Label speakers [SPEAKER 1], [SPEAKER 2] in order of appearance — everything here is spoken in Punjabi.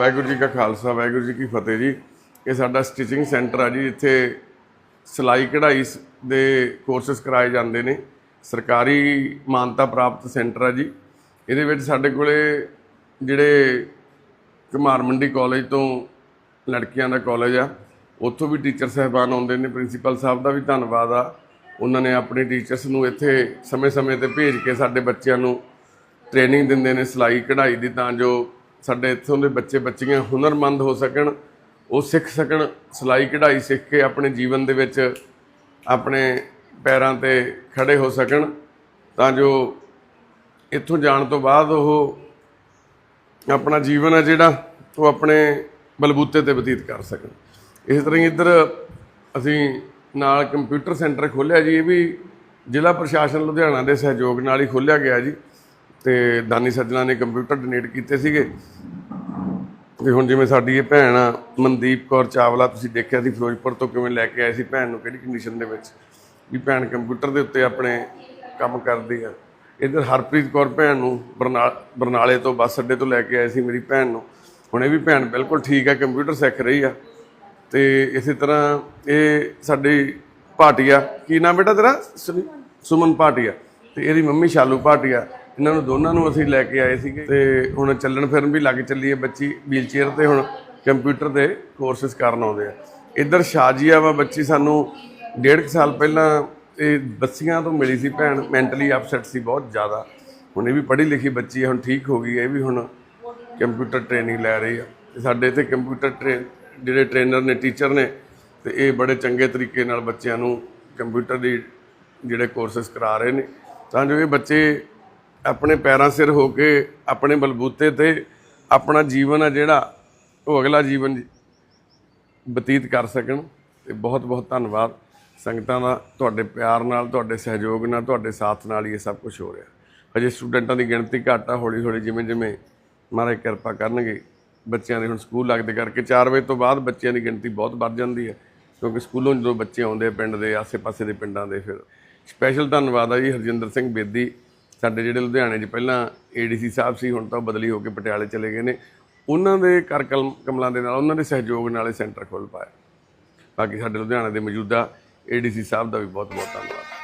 [SPEAKER 1] ਵਾਹਿਗੁਰੂ ਜੀ ਕਾ ਖਾਲਸਾ, ਵਾਹਿਗੁਰੂ ਜੀ ਕੀ ਫਤਿਹ ਜੀ। ਇਹ ਸਾਡਾ ਸਟਿਚਿੰਗ ਸੈਂਟਰ ਆ ਜੀ, ਇੱਥੇ ਸਿਲਾਈ ਕਢਾਈ ਸ- ਦੇ ਕੋਰਸਸ ਕਰਾਏ ਜਾਂਦੇ ਨੇ। ਸਰਕਾਰੀ ਮਾਨਤਾ ਪ੍ਰਾਪਤ ਸੈਂਟਰ ਆ ਜੀ। ਇਹਦੇ ਵਿੱਚ ਸਾਡੇ ਕੋਲੇ ਜਿਹੜੇ ਕੁਮਾਰ ਮੰਡੀ ਕਾਲਜ ਤੋਂ ਲੜਕੀਆਂ ਦਾ ਕਾਲਜ ਆ। ਉੱਥੋਂ ਵੀ ਟੀਚਰ ਸਹਿਬਾਨ ਆਉਂਦੇ ਨੇ। ਪ੍ਰਿੰਸੀਪਲ ਸਾਹਿਬ ਦਾ ਵੀ ਧੰਨਵਾਦ ਆ। ਉਹਨਾਂ ਨੇ ਆਪਣੇ ਟੀਚਰਸ ਨੂੰ ਇੱਥੇ ਸਮੇਂ-ਸਮੇਂ ਤੇ ਭੇਜ ਕੇ ਸਾਡੇ ਬੱਚਿਆਂ ਨੂੰ ਟ੍ਰੇਨਿੰਗ ਦਿੰਦੇ ਨੇ ਸਿਲਾਈ ਕਢਾਈ ਦੀ, ਤਾਂ ਜੋ ਸਾਡੇ ਇੱਥੋਂ ਦੇ ਬੱਚੇ ਬੱਚੀਆਂ ਹੁਨਰਮੰਦ ਹੋ ਸਕਣ, ਉਹ ਸਿੱਖ ਸਕਣ, ਸਿਲਾਈ ਕਢਾਈ ਸਿੱਖ ਕੇ ਆਪਣੇ ਜੀਵਨ ਦੇ ਵਿੱਚ ਆਪਣੇ ਪੈਰਾਂ ਤੇ ਖੜੇ ਹੋ ਸਕਣ, ਤਾਂ ਜੋ ਇੱਥੋਂ ਜਾਣ ਤੋਂ ਬਾਅਦ ਉਹ ਆਪਣਾ ਜੀਵਨ ਹੈ ਜਿਹੜਾ, ਉਹ ਆਪਣੇ ਬਲਬੂਤੇ ਤੇ ਬਤੀਤ ਕਰ ਸਕਣ। ਇਸ ਤਰ੍ਹਾਂ ਹੀ ਇੱਧਰ ਅਸੀਂ ਨਾਲ ਕੰਪਿਊਟਰ ਸੈਂਟਰ ਖੋਲ੍ਹਿਆ ਜੀ, ਇਹ ਵੀ ਜ਼ਿਲ੍ਹਾ ਪ੍ਰਸ਼ਾਸਨ ਲੁਧਿਆਣਾ ਦੇ ਸਹਿਯੋਗ ਨਾਲ ਹੀ ਖੋਲ੍ਹਿਆ ਗਿਆ ਜੀ। ਤੇ ਦਾਨੀ ਸੱਜਣਾ ਨੇ ਕੰਪਿਊਟਰ ਡੋਨੇਟ ਕੀਤੇ ਸੀਗੇ। ਤੇ ਹੁਣ ਜਿਵੇਂ ਸਾਡੀ ਇਹ ਭੈਣ ਆ ਮਨਦੀਪ ਕੌਰ ਚਾਵਲਾ ਤੁਸੀਂ ਦੇਖਿਆ ਸੀ ਫਿਰੋਜ਼ਪੁਰ ਤੋਂ ਕਿਵੇਂ ਲੈ ਕੇ ਆਏ ਸੀ ਭੈਣ ਨੂੰ ਕਿਹੜੀ ਕੰਡੀਸ਼ਨ ਦੇ ਵਿੱਚ? ਵੀ ਭੈਣ ਕੰਪਿਊਟਰ ਦੇ ਉੱਤੇ ਆਪਣੇ ਕੰਮ ਕਰਦੀ ਆ। ਇੱਧਰ ਹਰਪ੍ਰੀਤ ਕੌਰ ਭੈਣ ਨੂੰ ਬਰਨਾ- ਬਰਨਾਲੇ ਤੋਂ ਬੱਸ ਅੱਡੇ ਤੋਂ ਲੈ ਕੇ ਆਏ ਸੀ ਮੇਰੀ ਭੈਣ ਨੂੰ। ਹੁਣ ਇਹ ਵੀ ਭੈਣ ਬਿਲਕੁਲ ਠੀਕ ਆ ਕੰਪਿਊਟਰ ਸਿੱਖ ਰਹੀ ਆ। ਤੇ ਇਸੇ ਤਰ੍ਹਾਂ ਇਹ ਸਾਡੀ ਭਾਟੀਆ ਕੀ ਨਾਮ ਬੇਟਾ ਤੇਰਾ? ਸੁਮਨ ਭਾਟੀਆ। ਤੇ ਇਹਦੀ ਮੰਮੀ ਸ਼ਾਲੂ ਭਾਟੀਆ। ਇਹਨਾਂ ਨੂੰ ਦੋਨਾਂ ਨੂੰ ਅਸੀਂ ਲੈ ਕੇ ਆਏ ਸੀਗੇ ਤੇ ਹੁਣ ਚੱਲਣ ਫਿਰਨ ਵੀ ਲੱਗ ਚੱਲੀ ਹੈ ਬੱਚੀ ਵੀਲਚੇਅਰ ਤੇ ਹੁਣ ਕੰਪਿਊਟਰ ਦੇ ਕੋਰਸਸ ਕਰਨ ਆਉਂਦੇ ਆ। ਇੱਧਰ ਸ਼ਾਜੀਆ ਵਾ ਬੱਚੀ ਸਾਨੂੰ ਡੇਢ ਕੁ ਸਾਲ ਪਹਿਲਾਂ ਇਹ ਬੱਸੀਆਂ ਤੋਂ ਮਿਲੀ ਸੀ ਭੈਣ ਮੈਂਟਲੀ ਅਪਸੈਟ ਸੀ ਬਹੁਤ ਜ਼ਿਆਦਾ। ਹੁਣ ਇਹ ਵੀ ਪੜ੍ਹੀ ਲਿਖੀ ਬੱਚੀ ਹੈ, ਹੁਣ ਠੀਕ ਹੋ ਗਈ ਹੈ, ਇਹ ਵੀ ਹੁਣ ਕੰਪਿਊਟਰ ਟ੍ਰੇਨਿੰਗ ਲੈ ਰਹੀ ਆ ਤੇ ਸਾਡੇ ਇੱਥੇ ਕੰਪਿਊਟਰ ਟ੍ਰੇਨ ਜਿਹੜੇ ਟ੍ਰੇਨਰ ਨੇ ਟੀਚਰ ਨੇ, ਤੇ ਇਹ ਬੜੇ ਚੰਗੇ ਤਰੀਕੇ ਨਾਲ ਬੱਚਿਆਂ ਨੂੰ ਕੰਪਿਊਟਰ ਦੀ ਜਿਹੜੇ ਕੋਰਸਸ ਕਰਾ ਰਹੇ ਨੇ। ਤਾਂ ਜੋ ਇਹ ਬੱਚੇ ਆਪਣੇ ਪੈਰਾਂ ਸਿਰ ਹੋ ਕੇ ਆਪਣੇ ਬਲਬੂਤੇ ਤੇ ਆਪਣਾ ਜੀਵਨ ਆ ਜਿਹੜਾ ਉਹ ਅਗਲਾ ਜੀਵਨ ਬਤੀਤ ਕਰ ਸਕਣ। ਤੇ ਬਹੁਤ ਬਹੁਤ ਧੰਨਵਾਦ। ਸੰਗਤਾਂ ਦਾ, ਤੁਹਾਡੇ ਪਿਆਰ ਨਾਲ, ਤੁਹਾਡੇ ਸਹਿਯੋਗ ਨਾਲ, ਤੁਹਾਡੇ ਸਾਥ ਨਾਲ ਹੀ ਇਹ ਸਭ ਕੁਝ ਹੋ ਰਿਹਾ। ਹਜੇ ਸਟੂਡੈਂਟਾਂ ਦੀ ਗਿਣਤੀ ਘੱਟ ਆ ਹੌਲੀ ਹੌਲੀ ਜਿਵੇਂ ਜਿਵੇਂ ਮਹਾਰਾਜ ਕਿਰਪਾ ਕਰਨਗੇ, ਬੱਚਿਆਂ ਦੇ ਹੁਣ ਸਕੂਲ ਲੱਗਦੇ ਕਰਕੇ 4 ਵਜੇ ਤੋਂ ਬਾਅਦ ਬੱਚਿਆਂ ਦੀ ਗਿਣਤੀ ਬਹੁਤ ਵੱਧ ਜਾਂਦੀ ਹੈ, ਕਿਉਂਕਿ ਸਕੂਲੋਂ ਜਦੋਂ ਬੱਚੇ ਆਉਂਦੇ ਆ ਪਿੰਡ ਦੇ, ਆਸੇ-ਪਾਸੇ ਦੇ ਪਿੰਡਾਂ ਦੇ ਫਿਰ। ਸਪੈਸ਼ਲ ਧੰਨਵਾਦ ਆ ਜੀ ਹਰਜਿੰਦਰ ਸਿੰਘ ਬੇਦੀ ਸਾਡੇ ਜਿਹੜੇ ਲੁਧਿਆਣੇ 'ਚ ਪਹਿਲਾਂ ਏਡੀਸੀ ਸਾਹਿਬ ਸੀ, ਹੁਣ ਤਾਂ ਬਦਲੀ ਹੋ ਕੇ ਪਟਿਆਲੇ ਚਲੇ ਗਏ ਨੇ। ਉਹਨਾਂ ਦੇ ਕਰ ਕਲਮ ਕਮਲਾਂ ਦੇ ਨਾਲ ਉਹਨਾਂ ਦੇ ਸਹਿਯੋਗ ਨਾਲ ਇਹ ਸੈਂਟਰ ਖੋਲ੍ਹ ਪਾਇਆ। ਬਾਕੀ ਸਾਡੇ ਲੁਧਿਆਣਾ ਦੇ ਮੌਜੂਦਾ ਏਡੀਸੀ ਸਾਹਿਬ ਦਾ ਵੀ ਬਹੁਤ ਬਹੁਤ ਧੰਨਵਾਦ।